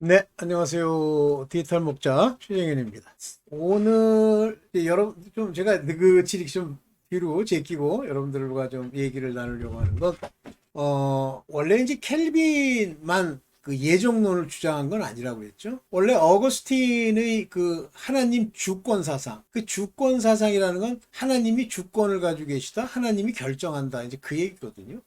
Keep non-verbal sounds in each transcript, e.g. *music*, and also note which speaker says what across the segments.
Speaker 1: 네, 안녕하세요. 디지털 목자 최정현입니다. 오늘 여러분 좀 제가 느긋이 좀 뒤로 제끼고 여러분들과 좀 얘기를 나누려고 하는 건 어, 원래 이제 켈빈만 그 예정론을 주장한 건 아니라고 했죠. 원래 어거스틴의 그 하나님 주권 사상, 그 주권 사상이라는 건 하나님이 주권을 가지고 계시다, 하나님이 결정한다, 이제 그 얘기거든요.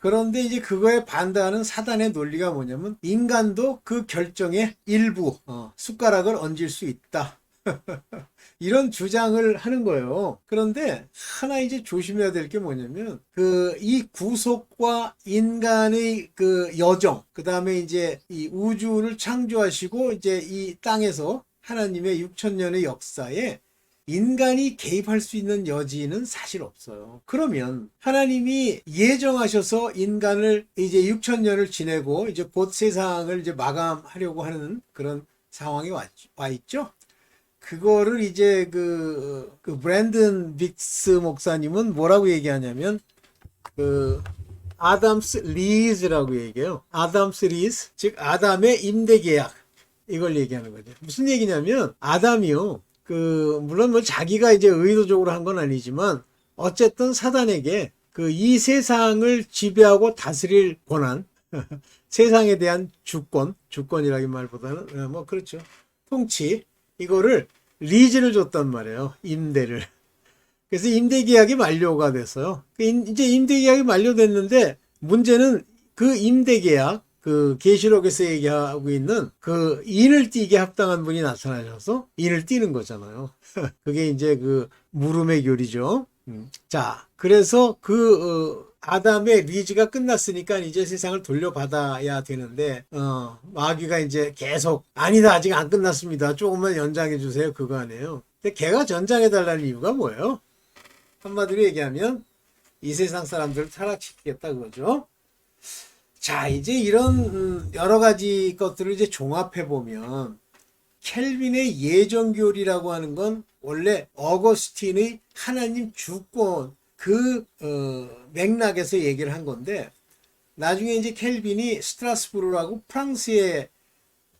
Speaker 1: 그런데 이제 그거에 반대하는 사단의 논리가 뭐냐면 인간도 그 결정의 일부 어, 숟가락을 얹을 수 있다. *laughs* 이런 주장을 하는 거예요. 그런데 하나 이제 조심해야 될 게 뭐냐면 그 이 구속과 인간의 그 여정, 그 다음에 이제 이 우주를 창조하시고 이제 이 땅에서 하나님의 6천 년의 역사에 인간이 개입할 수 있는 여지는 사실 없어요. 그러면 하나님이 예정하셔서 인간을 이제 6천 년을 지내고 이제 곧 세상을 이제 마감하려고 하는 그런 상황이 와, 와 있죠. 그거를 이제 그, 그 브랜든 빅스 목사님은 뭐라고 얘기하냐면 그 아담스 리즈라고 얘기해요. 아담스 리즈 즉 아담의 임대 계약 이걸 얘기하는 거죠. 무슨 얘기냐면 아담이요. 그 물론 뭐 자기가 이제 의도적으로 한 건 아니지만 어쨌든 사단에게 그 이 세상을 지배하고 다스릴 권한 *laughs* 세상에 대한 주권 주권이라기 말보다는 어, 뭐 그렇죠. 통치 이거를 리즈를 줬단 말이에요 임대를. 그래서 임대 계약이 만료가 됐어요. 그 임- 이제 임대 계약이 만료됐는데 문제는 그 임대 계약 그 계시록에서 얘기하고 있는 그 인을 띠게 합당한 분이 나타나셔서 인을 띠는 거잖아요. *laughs* 그게 이제 그 물음의 교리죠. 음. 자, 그래서 그 어, 아담의 리즈가 끝났으니까 이제 세상을 돌려받아야 되는데 어, 마귀가 이제 계속 아니다 아직 안 끝났습니다. 조금만 연장해 주세요. 그거 아니에요. 근데 걔가 전장해 달라는 이유가 뭐예요? 한마디로 얘기하면 이 세상 사람들을 타락시키겠다 그거죠. 자, 이제 이런 음, 여러 가지 것들을 이제 종합해 보면 켈빈의 예정 교리라고 하는 건 원래 어거스틴의 하나님 주권 그 어, 맥락에서 얘기를 한 건데 나중에 이제 켈빈이 스트라스부르라고 프랑스의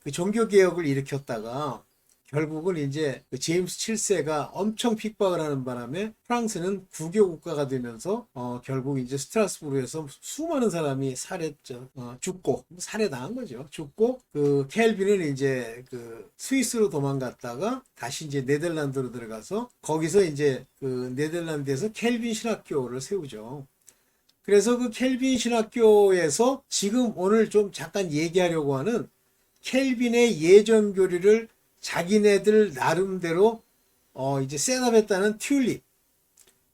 Speaker 1: 그 종교 개혁을 일으켰다가 결국은 이제 그 제임스 7세가 엄청 핍박을 하는 바람에 프랑스는 국교 국가가 되면서 어 결국 이제 스트라스부르에서 수많은 사람이 살했죠. 어 죽고 살해당한 거죠. 죽고 그 켈빈은 이제 그 스위스로 도망갔다가 다시 이제 네덜란드로 들어가서 거기서 이제 그 네덜란드에서 켈빈 신학교를 세우죠. 그래서 그 켈빈 신학교에서 지금 오늘 좀 잠깐 얘기하려고 하는 켈빈의 예전 교리를 자기네들 나름대로 어 이제 셋업했다는 튤립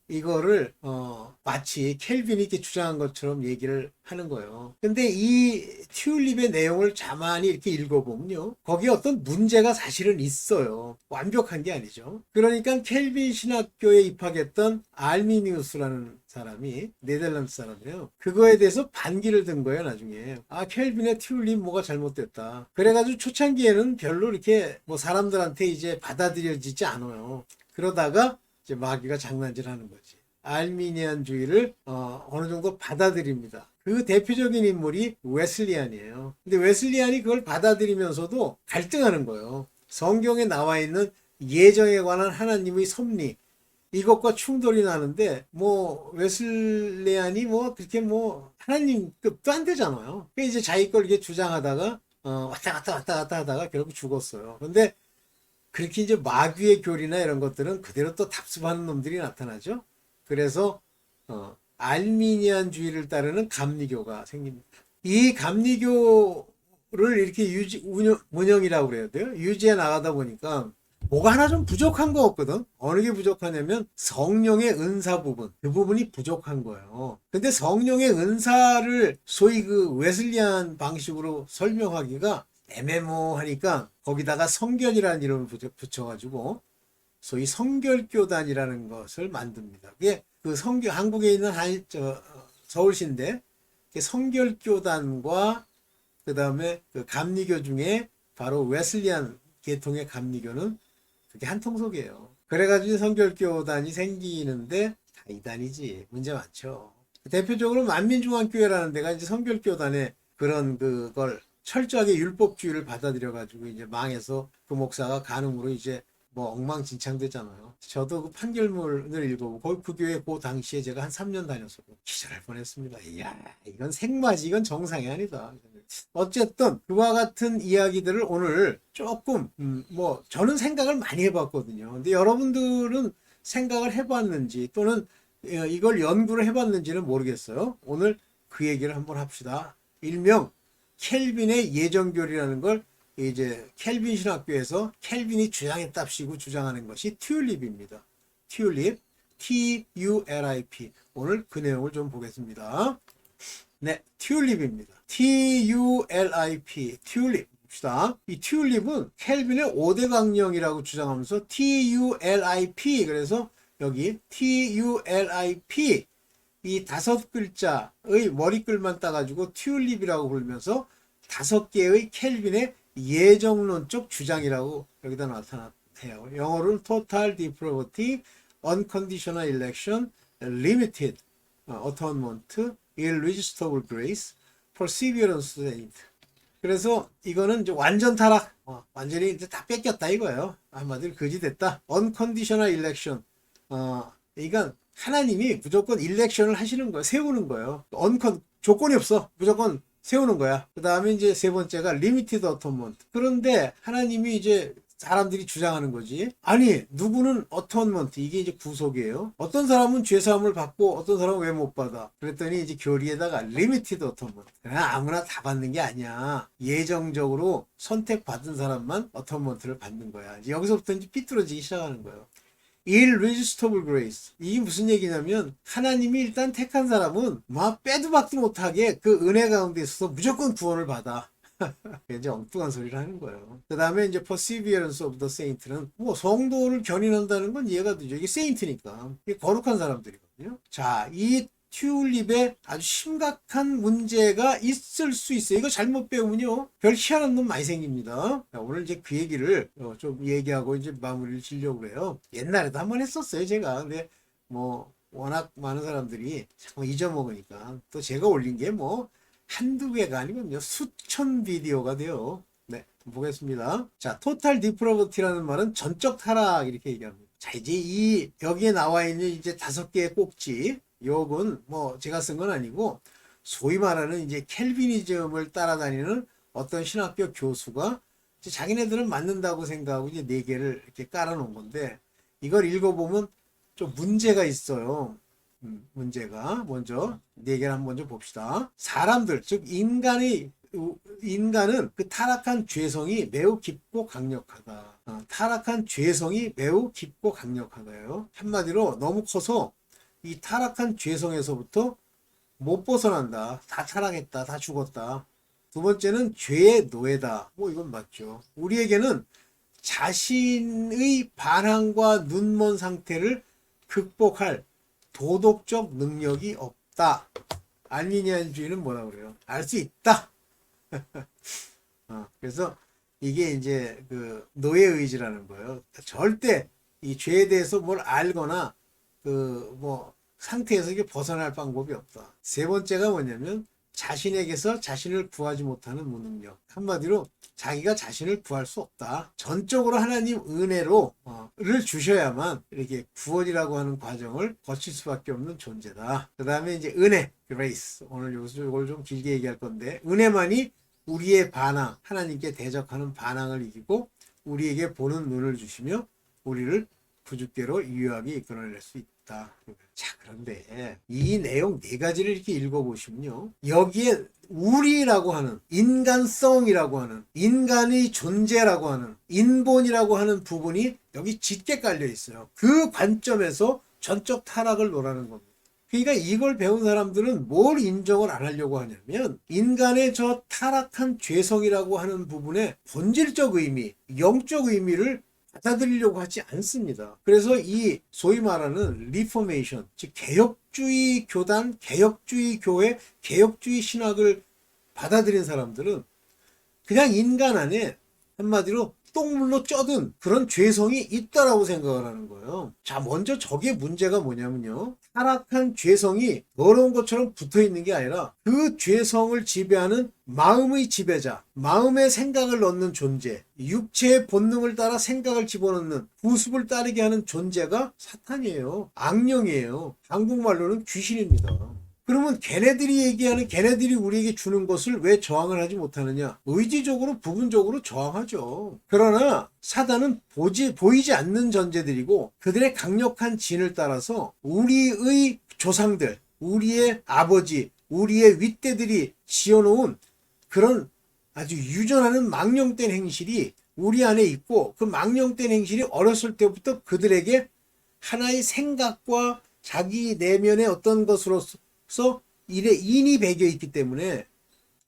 Speaker 1: 이거를 어 마치 켈빈이 이렇게 주장한 것처럼 얘기를 하는 거예요. 근데 이 튤립의 내용을 자만히 이렇게 읽어보면요. 거기에 어떤 문제가 사실은 있어요. 완벽한 게 아니죠. 그러니까 켈빈 신학교에 입학했던 알미니우스라는 사람이 네덜란드 사람이에요. 그거에 대해서 반기를 든 거예요, 나중에. 아, 켈빈의 튤립 뭐가 잘못됐다. 그래가지고 초창기에는 별로 이렇게 뭐 사람들한테 이제 받아들여지지 않아요. 그러다가 이제 마귀가 장난질 하는 거지. 알미니안주의를 어, 어느 정도 받아들입니다. 그 대표적인 인물이 웨슬리안이에요. 근데 웨슬리안이 그걸 받아들이면서도 갈등하는 거예요. 성경에 나와 있는 예정에 관한 하나님의 섭리 이것과 충돌이 나는데 뭐 웨슬리안이 뭐 그렇게 뭐 하나님급도 안 되잖아요. 그 이제 자기 걸 이렇게 주장하다가 어, 왔다 갔다 왔다 갔다 하다가 결국 죽었어요. 근데 그렇게 이제 마귀의 교리나 이런 것들은 그대로 또 답습하는 놈들이 나타나죠. 그래서 어, 알미니안주의를 따르는 감리교가 생깁니다. 이 감리교를 이렇게 유지 운영, 운영이라고 그래야 돼요. 유지해 나가다 보니까 뭐가 하나 좀 부족한 거 없거든. 어느 게 부족하냐면 성령의 은사 부분. 그 부분이 부족한 거예요. 근데 성령의 은사를 소위 그 웨슬리안 방식으로 설명하기가 애매모하니까 거기다가 성결이라는 이름을 붙여- 붙여가지고 소위 성결교단이라는 것을 만듭니다. 그게 그 성결 한국에 있는 한 저, 어, 서울시인데 성결교단과 그 다음에 그 감리교 중에 바로 웨슬리안 계통의 감리교는 그게 한 통속이에요. 그래가지고 성결교단이 생기는데 다 이단이지 문제 많죠. 대표적으로 만민중앙교회라는 데가 이제 성결교단의 그런 그걸 철저하게 율법주의를 받아들여 가지고 이제 망해서 그 목사가 간음으로 이제 뭐 엉망진창되잖아요. 저도 그 판결문을 읽어보고 거기 그 교회 그 당시에 제가 한 3년 다녔어요. 기절할 뻔했습니다. 이야 이건 생마지 이건 정상이 아니다. 어쨌든 그와 같은 이야기들을 오늘 조금 음, 뭐 저는 생각을 많이 해봤거든요. 근데 여러분들은 생각을 해봤는지 또는 어, 이걸 연구를 해봤는지는 모르겠어요. 오늘 그 얘기를 한번 합시다. 일명 켈빈의 예정교리라는 걸 이제 켈빈 신학교에서 켈빈이 주장했답시고 주장하는 것이 튤립입니다. 튤립, T-U-L-I-P. 오늘 그 내용을 좀 보겠습니다. 네, 튤립입니다. T-U-L-I-P. 튤립. 봅시다. 이 튤립은 켈빈의 5대 강령이라고 주장하면서 T-U-L-I-P. 그래서 여기 T-U-L-I-P. 이 다섯 글자의 머리글만 따가지고 튤립이라고 부르면서 다섯 개의 켈빈의 예정론적 주장이라고 여기다 나타나요. 영어로는 total depravity, unconditional election, limited atonement, irresistible grace, perseverance saint. 그래서 이거는 이제 완전 타락, 어, 완전히 이제 다 뺏겼다 이거예요. 한마디로 거지 됐다. unconditional election. 어, 그러니까 하나님이 무조건 일렉션을 하시는 거예요. 세우는 거예요. 언컨 조건이 없어. 무조건 세우는 거야. 그 다음에 이제 세 번째가 리미티드 어톤먼트. 그런데 하나님이 이제 사람들이 주장하는 거지. 아니, 누구는 어톤먼트. 이게 이제 구속이에요. 어떤 사람은 죄사함을 받고 어떤 사람은 왜 못 받아. 그랬더니 이제 교리에다가 리미티드 어톤먼트. 그냥 아무나 다 받는 게 아니야. 예정적으로 선택받은 사람만 어톤먼트를 받는 거야. 이제 여기서부터 이제 삐뚤어지기 시작하는 거예요. irresistible grace. 이게 무슨 얘기냐면 하나님이 일단 택한 사람은 막 빼도 박도 못하게 그 은혜 가운데 있어서 무조건 구원을 받아. *laughs* 이제 엉뚱한 소리를 하는 거예요. 그 다음에 이제 perseverance of the saint는 뭐 성도를 견인한다는 건 이해가 되죠. 이게 saint니까. 이게 거룩한 사람들이거든요. 자, 이 튤립에 아주 심각한 문제가 있을 수 있어요. 이거 잘못 배우면요. 별 희한한 놈 많이 생깁니다. 자, 오늘 이제 그 얘기를 어, 좀 얘기하고 이제 마무리를 지려고 해요. 옛날에도 한 번 했었어요, 제가. 근데 뭐 워낙 많은 사람들이 자꾸 잊어먹으니까 또 제가 올린 게 뭐 한두 개가 아니거든요. 수천 비디오가 돼요. 네, 보겠습니다. 자, 토탈 디프로버티라는 말은 전적 타락 이렇게 얘기합니다. 자, 이제 이 여기에 나와 있는 이제 다섯 개의 꼭지 요건 뭐 제가 쓴 건 아니고 소위 말하는 이제 켈비니즘을 따라다니는 어떤 신학교 교수가 이제 자기네들은 맞는다고 생각하고 이제 네 개를 이렇게 깔아 놓은 건데 이걸 읽어보면 좀 문제가 있어요. 음, 문제가 먼저 네 개를 한번 먼저 봅시다. 사람들 즉 인간의 인간은 그 타락한 죄성이 매우 깊고 강력하다. 어, 타락한 죄성이 매우 깊고 강력하다요. 한마디로 너무 커서 이 타락한 죄성에서부터 못 벗어난다. 다 타락했다. 다 죽었다. 두 번째는 죄의 노예다. 뭐 이건 맞죠. 우리에게는 자신의 반항과 눈먼 상태를 극복할 도덕적 능력이 없다. 알미니안주의는 뭐라 그래요? 알 수 있다. *laughs* 어, 그래서 이게 이제 그 노예 의지라는 거예요. 절대 이 죄에 대해서 뭘 알거나 그 뭐 상태에서 이게 벗어날 방법이 없다. 세 번째가 뭐냐면 자신에게서 자신을 구하지 못하는 무능력. 한마디로 자기가 자신을 구할 수 없다. 전적으로 하나님 은혜로 를 주셔야만 이렇게 구원이라고 하는 과정을 거칠 수밖에 없는 존재다. 그 다음에 이제 은혜, grace. 오늘 여기서 이걸 좀 길게 얘기할 건데 은혜만이 우리의 반항, 하나님께 대적하는 반항을 이기고 우리에게 보는 눈을 주시며 우리를 부주께로 유효하게 이끌어낼 수 있다. 자, 그런데 이 내용 네 가지를 이렇게 읽어보시면요. 여기에 우리라고 하는 인간성이라고 하는 인간의 존재라고 하는 인본이라고 하는 부분이 여기 짙게 깔려 있어요. 그 관점에서 전적 타락을 논하는 겁니다. 그러니까 이걸 배운 사람들은 뭘 인정을 안 하려고 하냐면 인간의 저 타락한 죄성이라고 하는 부분의 본질적 의미, 영적 의미를 받아들이려고 하지 않습니다. 그래서 이 소위 말하는 리포메이션, 즉 개혁주의 교단, 개혁주의 교회, 개혁주의 신학을 받아들인 사람들은 그냥 인간 안에 한마디로 똥물로 쪄든 그런 죄성이 있다라고 생각을 하는 거예요. 자, 먼저 저게 문제가 뭐냐면요. 타락한 죄성이 더러운 것처럼 붙어 있는 게 아니라 그 죄성을 지배하는 마음의 지배자, 마음의 생각을 넣는 존재, 육체의 본능을 따라 생각을 집어넣는 구습을 따르게 하는 존재가 사탄이에요. 악령이에요. 한국말로는 귀신입니다. 그러면 걔네들이 얘기하는 걔네들이 우리에게 주는 것을 왜 저항을 하지 못하느냐? 의지적으로 부분적으로 저항하죠. 그러나 사단은 보지 보이지 않는 존재들이고 그들의 강력한 진을 따라서 우리의 조상들, 우리의 아버지, 우리의 윗대들이 지어놓은 그런 아주 유전하는 망령된 행실이 우리 안에 있고 그 망령된 행실이 어렸을 때부터 그들에게 하나의 생각과 자기 내면의 어떤 것으로서 일에 인이 배겨 있기 때문에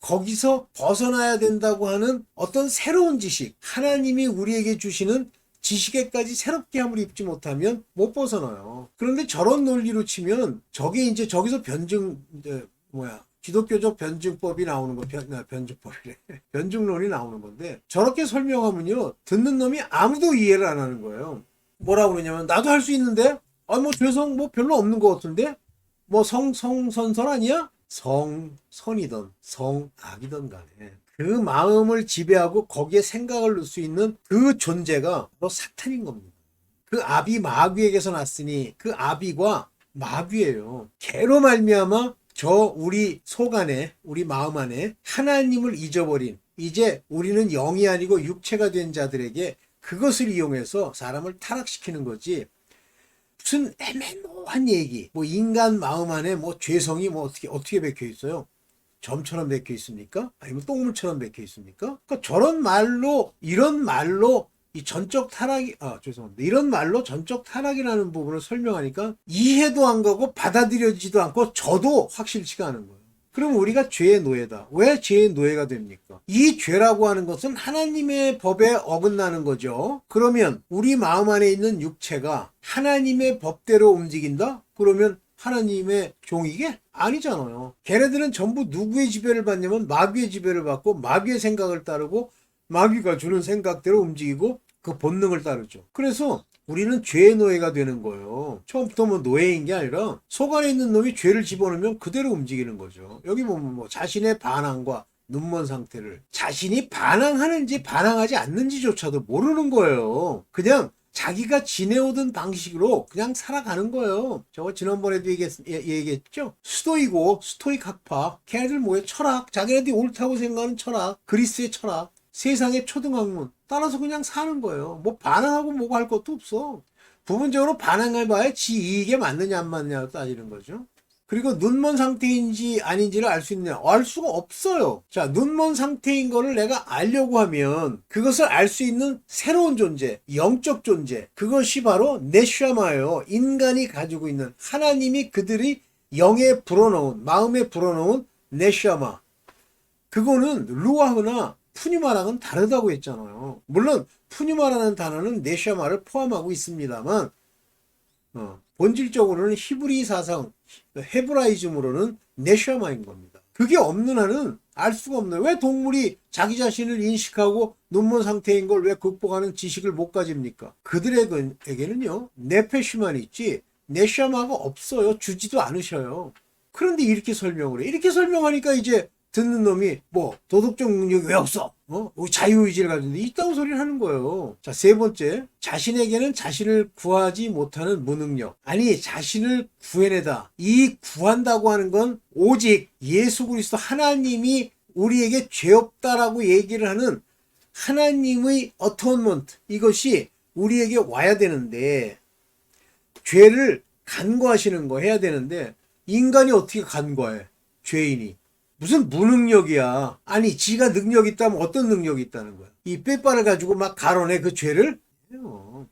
Speaker 1: 거기서 벗어나야 된다고 하는 어떤 새로운 지식, 하나님이 우리에게 주시는 지식에까지 새롭게 함을 입지 못하면 못 벗어나요. 그런데 저런 논리로 치면 저게 이제 저기서 변증, 이제 뭐야, 기독교적 변증법이 나오는 거, 변, 아, 변증법이래. *laughs* 변증론이 나오는 건데 저렇게 설명하면요. 듣는 놈이 아무도 이해를 안 하는 거예요. 뭐라고 그러냐면 나도 할 수 있는데? 아, 뭐 죄성 뭐 별로 없는 것 같은데? 뭐 성, 성선설 아니야? 성선이든 성악이든 간에 그 마음을 지배하고 거기에 생각을 넣을 수 있는 그 존재가 바로 사탄인 겁니다. 그 아비 마귀에게서 났으니 그 아비가 마귀예요. 개로 말미암아 저 우리 속 안에 우리 마음 안에 하나님을 잊어버린 이제 우리는 영이 아니고 육체가 된 자들에게 그것을 이용해서 사람을 타락시키는 거지. 무슨 애매모호한 얘기. 뭐 인간 마음 안에 뭐 죄성이 뭐 어떻게 어떻게 박혀 있어요? 점처럼 박혀 있습니까? 아니면 똥물처럼 박혀 있습니까? 그러니까 저런 말로 이런 말로 이 전적 타락이 아 죄송합니다. 이런 말로 전적 타락이라는 부분을 설명하니까 이해도 안 가고 받아들여지지도 않고 저도 확실치가 않은 거예요. 그럼 우리가 죄의 노예다. 왜 죄의 노예가 됩니까? 이 죄라고 하는 것은 하나님의 법에 어긋나는 거죠. 그러면 우리 마음 안에 있는 육체가 하나님의 법대로 움직인다? 그러면 하나님의 종이게? 아니잖아요. 걔네들은 전부 누구의 지배를 받냐면 마귀의 지배를 받고 마귀의 생각을 따르고 마귀가 주는 생각대로 움직이고 그 본능을 따르죠. 그래서 우리는 죄의 노예가 되는 거예요. 처음부터 뭐 노예인 게 아니라 속 안에 있는 놈이 죄를 집어넣으면 그대로 움직이는 거죠. 여기 보면 뭐 자신의 반항과 눈먼 상태를 자신이 반항하는지 반항하지 않는지조차도 모르는 거예요. 그냥 자기가 지내오던 방식으로 그냥 살아가는 거예요. 저거 지난번에도 얘기했, 예- 얘기했죠? 스토이고 스토익 학파, 걔네들 뭐예요? 철학, 자기네들이 옳다고 생각하는 철학, 그리스의 철학, 세상의 초등학문 따라서 그냥 사는 거예요. 뭐 반항하고 뭐고 할 것도 없어. 부분적으로 반항해봐야 지 이익에 맞느냐 안 맞느냐 따지는 거죠. 그리고 눈먼 상태인지 아닌지를 알 수 있느냐? 알 수가 없어요. 자, 눈먼 상태인 거를 내가 알려고 하면 그것을 알 수 있는 새로운 존재, 영적 존재, 그것이 바로 네슈아마예요. 인간이 가지고 있는 하나님이 그들이 영에 불어넣은, 마음에 불어넣은 네슈아마. 그거는 루아흐나 푸니마랑은 다르다고 했잖아요. 물론 푸니마라는 단어는 네샤마를 포함하고 있습니다만 어, 본질적으로는 히브리 사상 헤브라이즘으로는 네샤마인 겁니다. 그게 없는 한은 알 수가 없나요? 왜 동물이 자기 자신을 인식하고 눈먼 상태인 걸 왜 극복하는 지식을 못 가집니까? 그들에게는요 네페시만 있지 네샤마가 없어요. 주지도 않으셔요. 그런데 이렇게 설명을 해. 이렇게 설명하니까 이제 듣는 놈이 뭐 도덕적 능력이 왜 없어? 어? 우리 자유의지를 가지는데 있다고 소리를 하는 거예요. 자, 세 번째. 자신에게는 자신을 구하지 못하는 무능력. 아니, 자신을 구해내다. 이 구한다고 하는 건 오직 예수 그리스도 하나님이 우리에게 죄 없다라고 얘기를 하는 하나님의 어톤먼트. 이것이 우리에게 와야 되는데 죄를 간과하시는 거 해야 되는데 인간이 어떻게 간과해? 죄인이. 무슨 무능력이야. 아니, 지가 능력 있다면 어떤 능력이 있다는 거야? 이 빼빠를 가지고 막 가로내 그 죄를?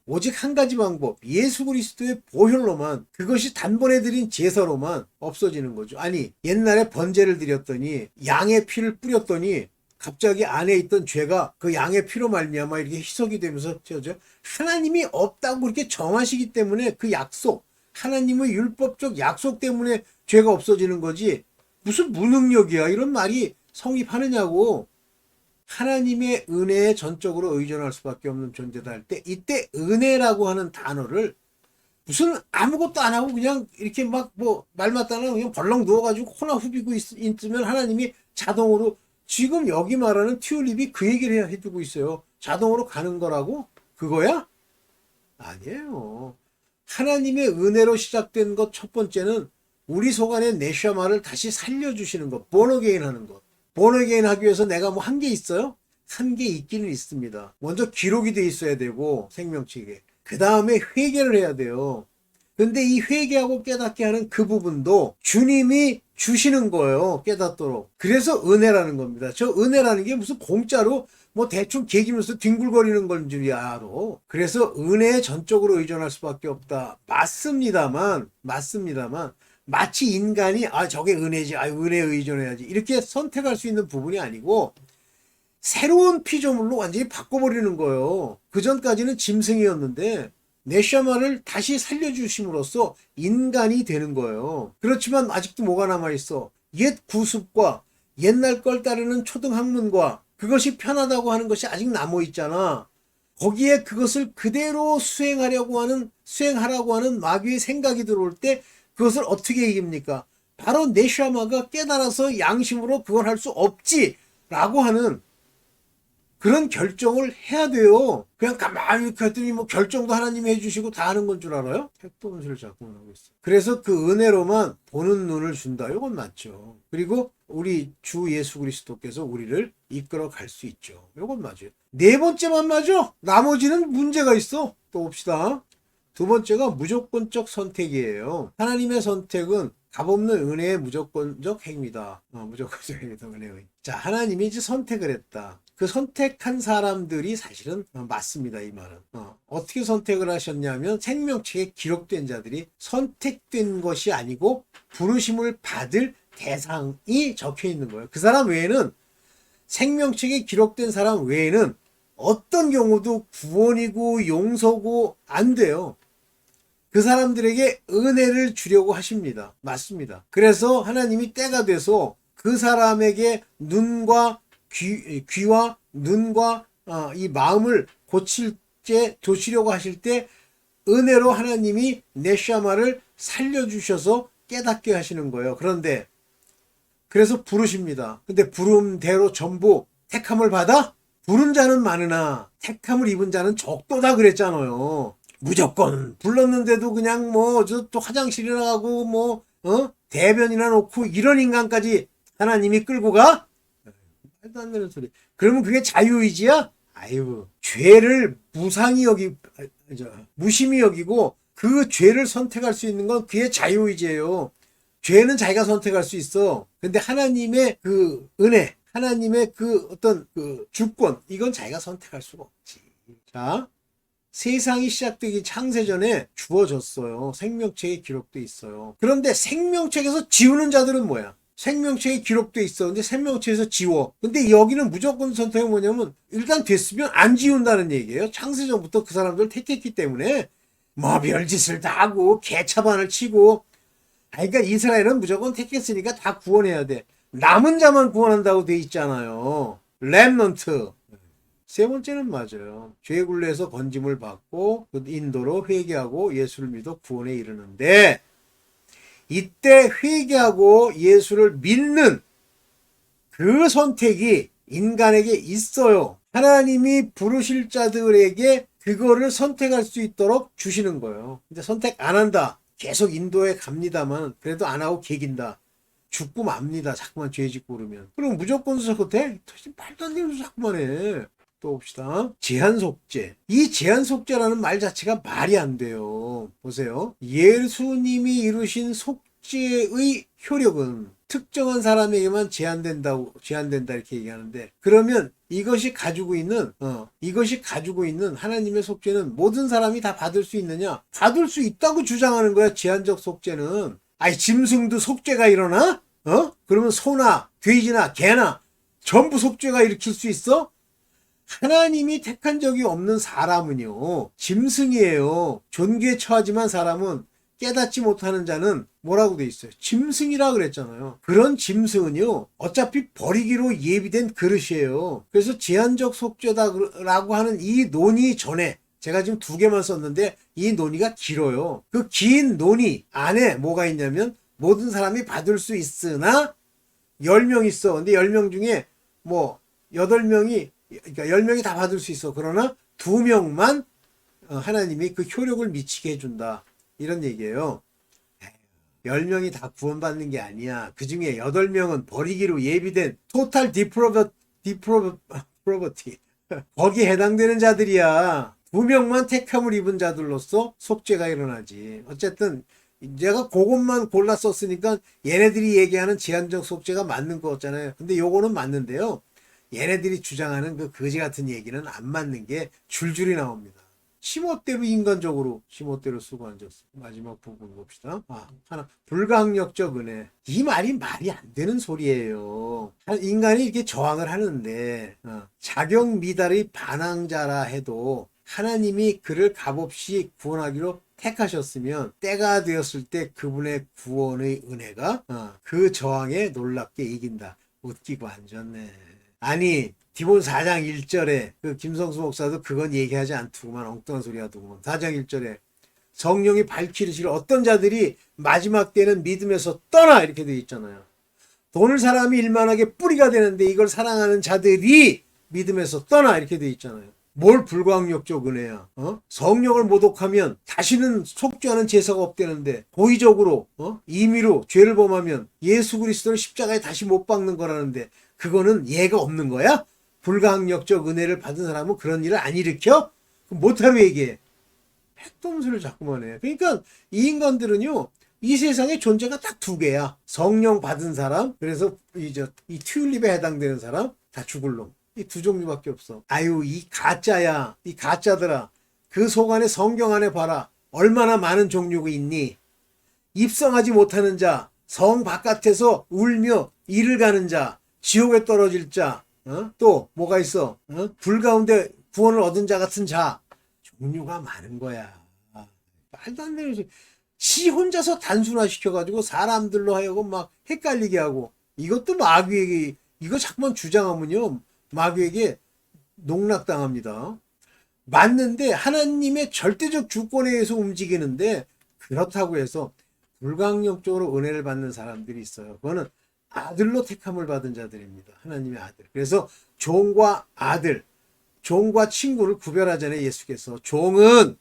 Speaker 1: 오직 한 가지 방법. 예수 그리스도의 보혈로만, 그것이 단번에 드린 제사로만 없어지는 거죠. 아니, 옛날에 번제를 드렸더니, 양의 피를 뿌렸더니, 갑자기 안에 있던 죄가 그 양의 피로 말미암아 이렇게 희석이 되면서 저죠 하나님이 없다고 그렇게 정하시기 때문에 그 약속 하나님의 율법적 약속 때문에 죄가 없어지는 거지 무슨 무능력이야 이런 말이 성립하느냐고 하나님의 은혜에 전적으로 의존할 수밖에 없는 존재다 할 때 이때 은혜라고 하는 단어를 무슨 아무것도 안 하고 그냥 이렇게 막 뭐말 맞다나 그냥 벌렁 누워가지고 코나 후비고 있, 있으면 하나님이 자동으로 지금 여기 말하는 튤립이 그 얘기를 해- 해주고 있어요. 자동으로 가는 거라고? 그거야? 아니에요. 하나님의 은혜로 시작된 것 첫 번째는 우리 속 안에 네샤마를 다시 살려주시는 것, 본어게인 하는 것. 본어게인 하기 위해서 내가 뭐 한 게 있어요? 한 게 있기는 있습니다. 먼저 기록이 돼 있어야 되고 생명책에. 그 다음에 회개를 해야 돼요. 근데 이 회개하고 깨닫게 하는 그 부분도 주님이 주시는 거예요. 깨닫도록. 그래서 은혜라는 겁니다. 저 은혜라는 게 무슨 공짜로 뭐 대충 개기면서 뒹굴거리는 건 줄이야 알아. 그래서 은혜에 전적으로 의존할 수밖에 없다. 맞습니다만, 맞습니다만, 마치 인간이 아 저게 은혜지, 아 은혜에 의존해야지 이렇게 선택할 수 있는 부분이 아니고 새로운 피조물로 완전히 바꿔버리는 거예요. 그 전까지는 짐승이었는데 네샤마를 다시 살려주심으로써 인간이 되는 거예요. 그렇지만 아직도 뭐가 남아있어? 옛 구습과 옛날 걸 따르는 초등학문과 그것이 편하다고 하는 것이 아직 남아있잖아. 거기에 그것을 그대로 수행하려고 하는, 수행하라고 하는 마귀의 생각이 들어올 때 그것을 어떻게 이깁니까? 바로 네샤마가 깨달아서 양심으로 그걸 할 수 없지! 라고 하는 그런 결정을 해야 돼요. 그냥 가만히 했더니 뭐 결정도 하나님이 해주시고 다 하는 건 줄 알아요? 택도 음식을 자꾸 하고 있어. 그래서 그 은혜로만 보는 눈을 준다. 이건 맞죠. 그리고 우리 주 예수 그리스도께서 우리를 이끌어 갈 수 있죠. 이건 맞아요. 네 번째만 맞아. 나머지는 문제가 있어. 또 봅시다. 두 번째가 무조건적 선택이에요. 하나님의 선택은 값없는 은혜의 무조건적 행위다. 어, 무조건적 행위다. 은혜의. 자, 하나님이 이제 선택을 했다. 그 선택한 사람들이 사실은 어, 맞습니다. 이 말은. 어, 어떻게 선택을 하셨냐면 생명책에 기록된 자들이 선택된 것이 아니고 부르심을 받을 대상이 적혀 있는 거예요. 그 사람 외에는 생명책에 기록된 사람 외에는 어떤 경우도 구원이고 용서고 안 돼요. 그 사람들에게 은혜를 주려고 하십니다. 맞습니다. 그래서 하나님이 때가 돼서 그 사람에게 눈과 귀, 귀와 눈과 어, 이 마음을 고칠 때 도시려고 하실 때 은혜로 하나님이 네샤마를 살려주셔서 깨닫게 하시는 거예요. 그런데 그래서 부르십니다. 근데 부름대로 전부 택함을 받아? 부른 자는 많으나 택함을 입은 자는 적도다 그랬잖아요. 무조건 불렀는데도 그냥 뭐 저 또 화장실이나 가고 뭐 어? 대변이나 놓고 이런 인간까지 하나님이 끌고 가? 말도 안 되는 소리. 그러면 그게 자유의지야? 아유, 죄를 무상히 여기, 무심히 여기고 그 죄를 선택할 수 있는 건 그의 자유의지예요. 죄는 자기가 선택할 수 있어. 근데 하나님의 그 은혜, 하나님의 그 어떤 그 주권, 이건 자기가 선택할 수가 없지. 자, 세상이 시작되기 창세전에 주어졌어요. 생명책에 기록돼 있어요. 그런데 생명책에서 지우는 자들은 뭐야? 생명책에 기록돼 있어. 근데 생명책에서 지워. 근데 여기는 무조건 선택이 뭐냐면 일단 됐으면 안 지운다는 얘기예요. 창세전부터 그 사람들 택했기 때문에 뭐 별짓을 다 하고 개차반을 치고 아, 그러니까 이스라엘은 무조건 택했으니까 다 구원해야 돼. 남은 자만 구원한다고 돼 있잖아요. 랩넌트. 세 번째는 맞아요. 죄 굴레에서 건짐을 받고 그 인도로 회개하고 예수를 믿어 구원에 이르는데 이때 회개하고 예수를 믿는 그 선택이 인간에게 있어요. 하나님이 부르실 자들에게 그거를 선택할 수 있도록 주시는 거예요. 근데 선택 안 한다. 계속 인도에 갑니다만 그래도 안 하고 개긴다. 죽고 맙니다. 자꾸만 죄 짓고 그러면. 그럼 무조건 선택? 말도 안 되는 소리 자꾸만 해. 또 봅시다. 제한 속죄. 이 제한 속죄라는 말 자체가 말이 안 돼요. 보세요. 예수님이 이루신 속죄의 효력은 특정한 사람에게만 제한된다고 제한된다 이렇게 얘기하는데 그러면 이것이 가지고 있는 어 이것이 가지고 있는 하나님의 속죄는 모든 사람이 다 받을 수 있느냐? 받을 수 있다고 주장하는 거야. 제한적 속죄는. 아니 짐승도 속죄가 일어나? 어? 그러면 소나 돼지나 개나 전부 속죄가 일으킬 수 있어? 하나님이 택한 적이 없는 사람은요, 짐승이에요. 존귀에 처하지만 사람은 깨닫지 못하는 자는 뭐라고 돼 있어요? 짐승이라 그랬잖아요. 그런 짐승은요, 어차피 버리기로 예비된 그릇이에요. 그래서 제한적 속죄다라고 하는 이 논의 전에, 제가 지금 두 개만 썼는데 이 논의가 길어요. 그 긴 논의 안에 뭐가 있냐면 모든 사람이 받을 수 있으나 10명 있어. 근데 10명 중에 뭐 8명이 그러니까 10명이 다 받을 수 있어. 그러나 2명만 어, 하나님이 그 효력을 미치게 해준다. 이런 얘기예요. 10명이 다 구원받는 게 아니야. 그 중에 8명은 버리기로 예비된 토탈 디프로버, 디프로버티. 거기에 해당되는 자들이야. 두 명만 택함을 입은 자들로서 속죄가 일어나지. 어쨌든 내가 그것만 골라 썼으니까 얘네들이 얘기하는 제한적 속죄가 맞는 거잖아요. 근데 요거는 맞는데요. 얘네들이 주장하는 그 거지 같은 얘기는 안 맞는 게 줄줄이 나옵니다. 시모대로 인간적으로 시모대로 쓰고 앉았어. 마지막 부분 봅시다. 아, 하나 불강력적 은혜. 이 말이 말이 안 되는 소리예요. 인간이 이렇게 저항을 하는데 어, 자격 미달의 반항자라 해도 하나님이 그를 값없이 구원하기로 택하셨으면 때가 되었을 때 그분의 구원의 은혜가 어, 그 저항에 놀랍게 이긴다. 웃기고 앉았네. 아니 디본 4장 1절에 그 김성수 목사도 그건 얘기하지 않더구만 엉뚱한 소리 하더구만 4장 1절에 성령이 밝히시를 어떤 자들이 마지막 때는 믿음에서 떠나 이렇게 돼 있잖아요. 돈을 사람이 일만하게 뿌리가 되는데 이걸 사랑하는 자들이 믿음에서 떠나 이렇게 돼 있잖아요. 뭘 불광력적 은혜야? 어? 성령을 모독하면 다시는 속죄하는 제사가 없대는데 고의적으로 어? 임의로 죄를 범하면 예수 그리스도를 십자가에 다시 못 박는 거라는데 그거는 예가 없는 거야? 불강력적 은혜를 받은 사람은 그런 일을 안 일으켜? 그럼 못하러 얘기해. 핵동수를 자꾸만 해. 그러니까 이 인간들은요, 이 세상에 존재가 딱 두 개야. 성령 받은 사람, 그래서 이제 이 튤립에 해당되는 사람, 다 죽을 놈. 이 두 종류밖에 없어. 아유, 이 가짜야. 이 가짜들아. 그 속 안에 성경 안에 봐라. 얼마나 많은 종류가 있니? 입성하지 못하는 자, 성 바깥에서 울며 일을 가는 자, 지옥에 떨어질 자, 어? 또 뭐가 있어? 어? 불 가운데 구원을 얻은 자 같은 자 종류가 많은 거야. 말도 안 되는. 시 혼자서 단순화 시켜가지고 사람들로 하여금 막 헷갈리게 하고 이것도 마귀에게 이거 자꾸만 주장하면요 마귀에게 농락당합니다. 맞는데 하나님의 절대적 주권에 의해서 움직이는데 그렇다고 해서 불강력적으로 은혜를 받는 사람들이 있어요. 그거는 아들로 택함을 받은 자들입니다. 하나님의 아들. 그래서 종과 아들, 종과 친구를 구별하잖아요. 예수께서. 종은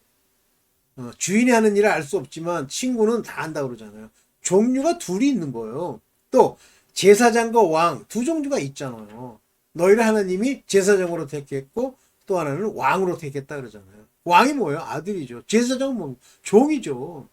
Speaker 1: 어, 주인이 하는 일을 알 수 없지만 친구는 다 한다고 그러잖아요. 종류가 둘이 있는 거예요. 또 제사장과 왕 두 종류가 있잖아요. 너희를 하나님이 제사장으로 택했고 또 하나는 왕으로 택했다 그러잖아요. 왕이 뭐예요? 아들이죠. 제사장은 뭐 종이죠.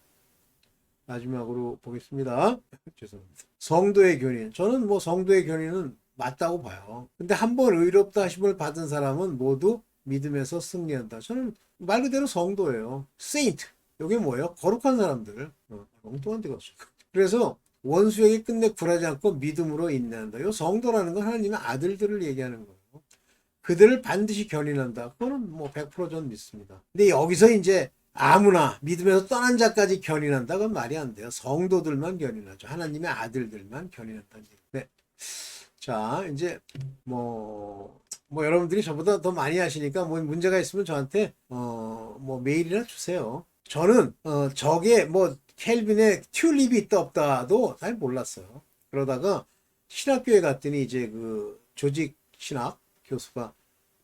Speaker 1: 마지막으로 보겠습니다. *laughs* 죄송합니다. 성도의 교린. 저는 뭐 성도의 교린은 맞다고 봐요. 근데 한 번 의롭다 하심을 받은 사람은 모두 믿음에서 승리한다. 저는 말 그대로 성도예요. 세인트. 이게 뭐예요? 거룩한 사람들. 어, 엉뚱한 데가 없어. 그래서 원수에게 끝내 굴하지 않고 믿음으로 인내한다. 이 성도라는 건 하나님의 아들들을 얘기하는 거예요. 그들을 반드시 견인한다. 그거는 뭐 100%전 믿습니다. 근데 여기서 이제 아무나 믿음에서 떠난 자까지 견인한다. 그건 말이 안 돼요. 성도들만 견인하죠. 하나님의 아들들만 견인한다는 얘기. 네. 자, 이제 뭐, 뭐 여러분들이 저보다 더 많이 하시니까 뭐 문제가 있으면 저한테 어, 뭐 메일이나 주세요. 저는 어, 저게 뭐 켈빈의 튤립이 있다 없다도 잘 몰랐어요. 그러다가 신학교에 갔더니 이제 그 조직 신학 교수가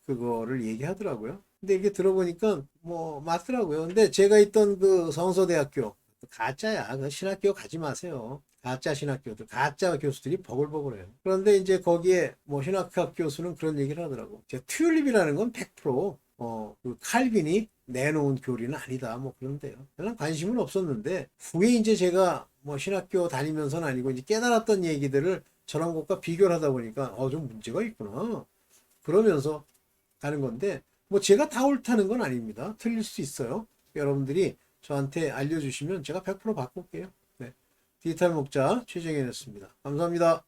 Speaker 1: 그거를 얘기하더라고요. 근데 이게 들어보니까 뭐 맞더라고요. 근데 제가 있던 그 성서대학교 가짜야. 그 신학교 가지 마세요. 가짜 신학교들, 가짜 교수들이 버글버글해요. 그런데 이제 거기에 뭐 신학학 교수는 그런 얘기를 하더라고. 제 튤립이라는 건 100% 어, 그 칼빈이 내놓은 교리는 아니다. 뭐 그런데요. 별로 관심은 없었는데 후에 이제 제가 뭐 신학교 다니면서는 아니고 이제 깨달았던 얘기들을 저런 것과 비교를 하다 보니까 어, 좀 문제가 있구나. 그러면서 가는 건데 뭐 제가 다 옳다는 건 아닙니다. 틀릴 수 있어요. 여러분들이 저한테 알려주시면 제가 100% 바꿀게요. 네. 디지털 목자 최정현이었습니다. 감사합니다.